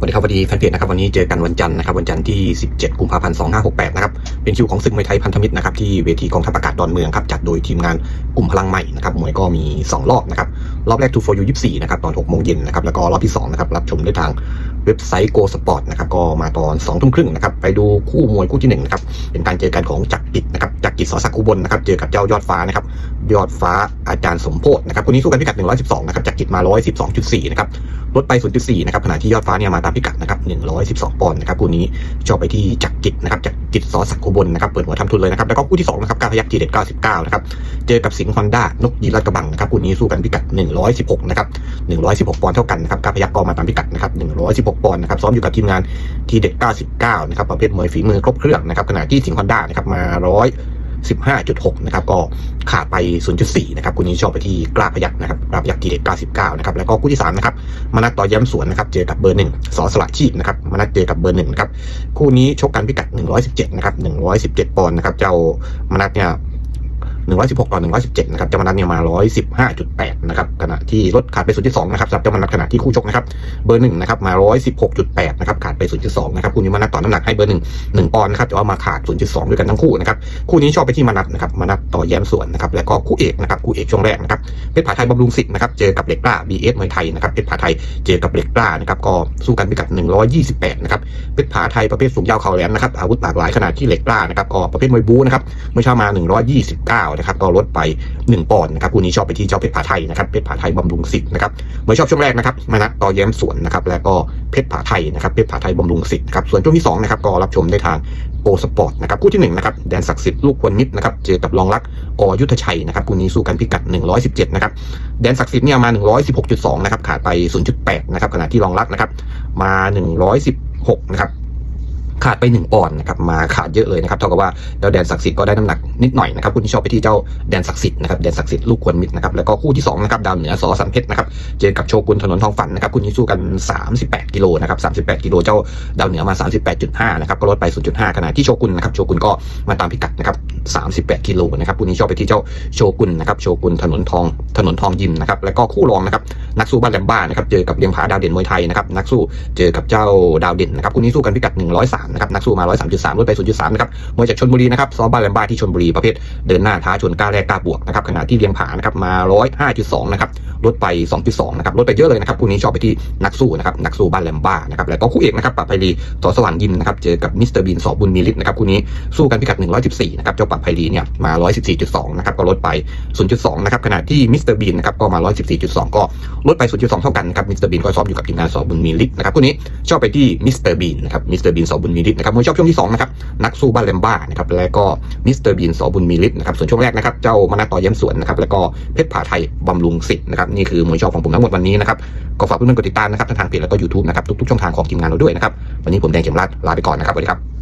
สวัสดีครับสวัสดีแฟนเพจนะครับวันนี้เจอกันวันจันทร์นะครับวันจันทร์ที่ 17 กุมภาพันธ์ 2568 นะครับเป็นคิวของศึกมวยไทยพันธมิตรนะครับที่เวทีกองทัพอากาศดอนเมืองครับจัดโดยทีมงานกลุ่มพลังใหม่นะครับมวยก็มี 2 รอบนะครับรอบแรก2 for you 24 นะครับตอน 6 โมงเย็นนะครับแล้วก็รอบที่2นะครับรับชมได้ทาง เว็บไซต์ Go Sport นะครับก็มาตอน2องทุ่มครึ่งนะครับไปดูคู่มวยคู่ที่1นะครับเป็นการเจอกันของจักรกิจนะครับจักรกิจสอสักอุบลนะครับเจอกับเจ้ายอดฟ้านะครับยอดฟ้าอาจารย์สมโพธนะครับคนนี้สู้กันพิกัด 112นะครับจักรกิจมา 112.4นะครับลดไป 0.4นะครับขณะที่ยอดฟ้าเนี่ยมาตามพิกัดนะครับ112 ปอนด์นะครับคู่นี้ชอบไปที่จักรกิจนะครับจักรกิจสอสักอุบลนะครับเปิดหัวทำทุนเลยนะครับแล้วก็คู่ที่2นะครับกาวพยักทีเด็ด99นะครับเจอกับสิงห์ฮอนด้านกยีรัดกระบังนะครับคู่นี้สู้กันพิกัด 116นะครับ116 ปอนด์เท่ากันนะครับกาวพยักก็มาตามพิกัดนะครับ116ปอนด์นะครับซ้อมอยู่กับทีมงานทีเด็ด99 นะครับประเภทมวยฝีมือครบเครื่องนะครับขณะที่สิงห์ฮอนด้านะครับมาร้อย15.6 นะครับ ก็ขาดไป 0.4 นะครับคู่นี้ชอบไปที่กล้าพยักนะครับกล้าพยักทีเด็ด99 นะครับ แล้วก็คู่ที่ 3 นะครับ มนัดต่อย้ำสวนนะครับ เจอกับเบอร์หนึ่งสอสละชีพนะครับ มนัดเจอกับเบอร์หนึ่งครับ คู่นี้ชกกันพิกัด 117 นะครับ 117 ปอนด์นะครับ เจ้ามนัดเนี่ย 116 ต่อ 117 นะครับเจ้ามนัดเนี่ยมา 115.8 นะครับขณะที่ลดขาดไป 0.2 นะครับสำหรับเจ้ามนัดขณะที่คู่ชกนะครับเบอร์หนึ่งนะครับมา 116.8 นะครับขาดไป 0.2 นะครับคู่นี้มานัดต่อน้ำหนักให้เบอร์หนึ่งหนึ่งปอนด์นะครับแต่ว่ามาขาด 0.2 ด้วยกันทั้งคู่นะครับคู่นี้ชอบไปที่มานัดนะครับมานัดต่อแย้มสวนนะครับแล้วก็คู่เอกนะครับคู่เอกช่วงแรกนะครับเพชรผาไทยบำรุงศิษย์นะครับเจอกับเหล็กกล้า BS มวยไทยนะครับเพชรผาไทยเจอกับเหล็กกล้านะครับก็สู้กันพิกัด 128 นะครับเพชรผาไทยประเภทสูงยาวเข่าแหลมนะครับอาวุธหลากหลายขนาดที่เหล็กกล้านะครับก็ประเภทมวยบู๊นะครับเมื่อเช้ามา 129นะครับก็ลดไป 1 ปอนด์นะครับคู่นี้ชอบไปที่เจ้าเพชรผาไทยนะครับเพชรผาไทยบำรุงศิษย์นะครับมวยชอบช่วงแรกนะครับมานัดต่อแย้มสวนนะครับแล้วก็เพชรผาไทยนะครับเพชรผาไทยบำรุงศิษย์นะครับส่วนช่วงที่สองนะครับก็รับชมได้ทางโปสปอร์ตนะครับคู่ที่หนึ่งนะครับแดนศักดิ์สิทธิ์ลูกควรมิตรนะครับเจอกับรองรักอยุทธชัยนะครับคู่นี้สู้กันพิกัด 117 นะครับแดนศักดิ์สิทธิ์เนี่ยมา 116.2 นะครับขาดไป 0.8 นะครับขณะที่รองรักนะครับมา 116นะครับ ขาดไป 1 ปอนด์นะครับมาขาดเยอะเลยนะครับเท่ากับว่าเจ้าแดนศักดิ์สิทธิ์ก็ได้น้ำหนักนิดหน่อยนะครับคุณที่ชอบไปที่เจ้าแดนศักดิ์สิทธิ์นะครับแดนศักดิ์สิทธิ์ลูกควรมิตรนะครับแล้วก็คู่ที่2นะครับดาวเหนือสอสันเพชรนะครับเจอกับโชกุนถนนทองฝันนะครับคุณที่สู้กัน 38 กิโลนะครับ38 กิโลเจ้าดาวเหนือมา 38.5นะครับก็ลดไป 0.5ขณะที่โชกุนนะครับโชกุนก็มาตามพิกัดนะครับ 38กิโลนะครับคู่นี้ชอบไปที่เจ้าโชกุนนะครับโชกุนถนนทองถนนทองยิมนะครับแล้วก็คู่รองนะครับนักสู้บ้านแลมบ้านะครับเจอกับเลียงผาดาวเด่นมวยไทยนะครับนักสู้เจอกับเจ้าดาวเด่นนะครับคู่นี้สู้กันพิกัด 103นะครับนักสู้มา 103ลดไป 0.3นะครับมวยจากชนบุรีนะครับซ้อมบ้านแลมบ้าที่ชนบุรีประเภท เดินหน้าท้าชนกล้าแรกกล้าบวกนะครับขณะที่เลียงผานะครับมา 105.2นะครับลดไป 2.2นะครับลดไปเยอะเลยนะครับคู่นี้ชอบไปที่นักสู้นะครับนักสู้บ้านแลมบ้านะครับแล้วก็คู่เอกนะครับปรับไพรีสอสว่างยิมนะครับเจอกับมิสเตอร์บินสอบุญมีฤทธิ์นะครับคู่นี้สู้กันพิกัด 114นะครับเจ้าปรับไพรีเนี่ยมา 114.2 นะครับก็ลดไป 0.2 นะครับขณะที่มิสเตอร์บินนะครับก็มา 114.2 ก็ลดไป 0.2 เท่ากันนะครับมิสเตอร์บินก็ซ้อมอยู่กับทีมงานสอบุญมีฤทธิ์นะครับคู่นี้ชอบไปที่มิสเตอร์บินนะครับมิสเตอร์บินสอบุญมีฤทธิ์นะครับมวยชอบช่วงที่สองนะครับนักสู้บ้านแลมบ้านะครับแล้วก็มิสเตอร์บีนสอบุญมีฤทธิ์นะครับส่วนช่วงแรกนะครับเจ้ามานาต่อเยี่ยมสวนนะครับแล้วก็เพชรผาไทยบำรุงศิษย์นะครับนี่คือมวยชอบของผมทั้งหมดวันนี้นะครับก็ฝากเพื่อนๆกดติดตามนะครับทางเพจแล้วก็ยูทูบนะครับทุกๆช่องทางของทีมงานเราด้วยนะครับวันนี้ผมแดงเข็มรัดลาไปก่อนนะครับสวัสดีครับ